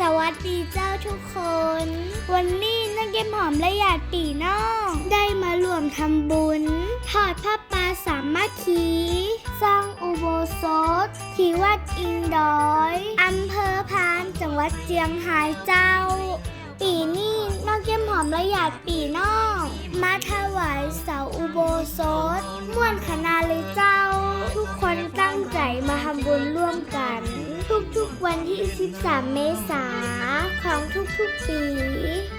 สวัสดีเจ้าทุกคน วันนี้นักเกมหอมและหยาดปีน้องได้มารวมทำบุญ ทอดผ้าป่าสามัคคี สร้างอุโบสถ ที่วัดอิงดอยอำเภอพานจังหวัดเจียงไฮ้เจ้า ปีนี้น้องเกมหอมและหยาดปีน้องมาถ วันที่ 13 เมษาของทุกๆปี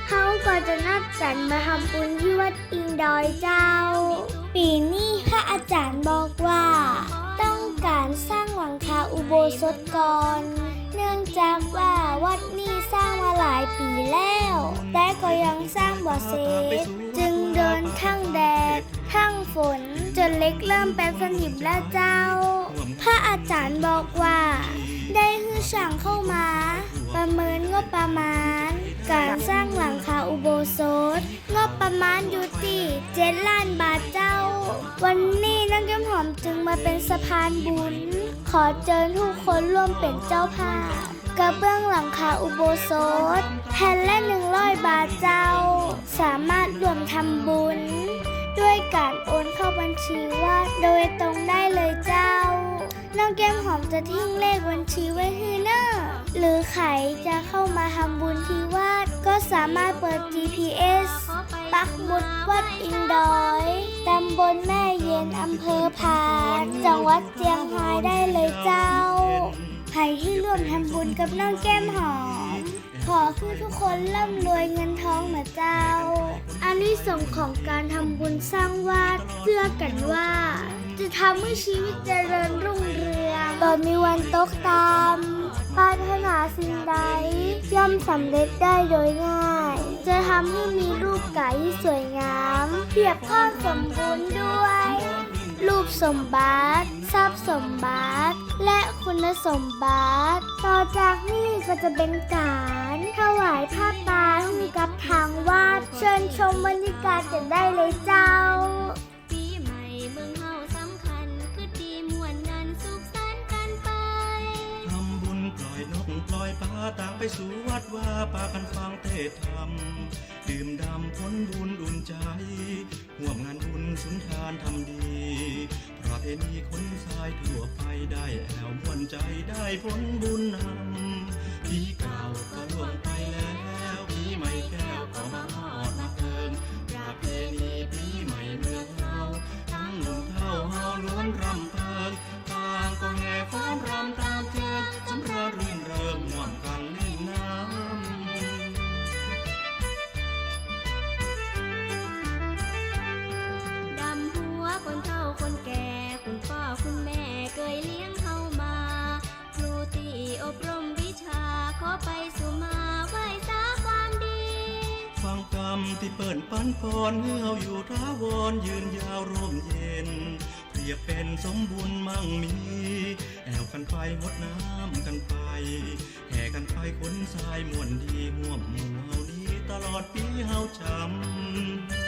เขาก็จะนัดกันมาทำบุญที่วัดอิงดอยเจ้า ปีนี้พระอาจารย์บอกว่า ต้องการสร้างหลังคาอุโบสถก่อนเนื่องจากว่าวัดนี้สร้างมาหลายปีแล้ว แต่ก็ยังสร้างบ่เสร็จจึงเดินทั้งแดด ทั้งฝน จนเล็กเริ่มเป็นสนิมแล้วเจ้า พระอาจารย์บอกว่า ได้ฮือช่างเข้ามา ประเมินงบประมาณ การสร้างหลังคาอุโบสถ งบประมาณอยู่ที่เจ็ดล้านบาทเจ้า วันนี้นักเกมหอมจึงมาเป็นสะพานบุญ ขอเชิญทุกคนร่วมเป็นเจ้าภาพกระเบื้องหลังคาอุโบสถแผ่นละ100บาทเจ้า สามารถรวมทำบุญ ด้วยการโอนเข้าบัญชีวัดโดยตรงได้เลยเจ้า น้องแก้มหอมจะทิ้งเลขบัญชีไว้ให้เนอะหรือใครจะเข้ามาทำบุญที่วัดก็สามารถเปิด GPS ปักหมุดวัดอิงดอยตำบลแม่เย็นอำเภอพานจังหวัดเจียงรายได้เลยเจ้า ใครที่ร่วมทำบุญกับน้องแก้มหอม ขอคือทุกคนร่ำรวยเงินทองเหมือนเจ้า อันนี้ส่งของการทำบุญสร้างวัดเชื่อกันว่า จะทำให้ชีวิตเจริญรุ่งเรืองโดยมีวันตกตามปรารถนาสิ่งใด ย่อมสำเร็จได้โดยง่าย จะทำให้มีรูปกายที่สวยงาม เพียบพร้อมสมบูรณ์ด้วย รูปสมบัติทรัพย์สมบัติและคุณสมบัติ ต่อจากนี้ก็จะเป็นการถวายผ้าป่าให้กับทางวัดเชิญชมบรรยากาศกันได้เลยเจ้า สู่วัดว่าปากันฟังเทศธรรม ดื่มดำพ้นบุญอุ่นใจห่วมงานบุญสุนทานทำดีประเพณีคนสายทั่วไปได้แอวมวนใจได้พ้นบุญนำที่เก่าก็ ที่เปิ่นปันปอนเมื่ออาอยู่ท้าวรยืนยาวร่มเย็น เปรียบเป็นสมบุญมั่งมี แอวกันไปงดน้ำกันไป แห่กันไปขนทรายมวนดีห่วมหมู่เฮานี้ตลอดปีเฮาจำ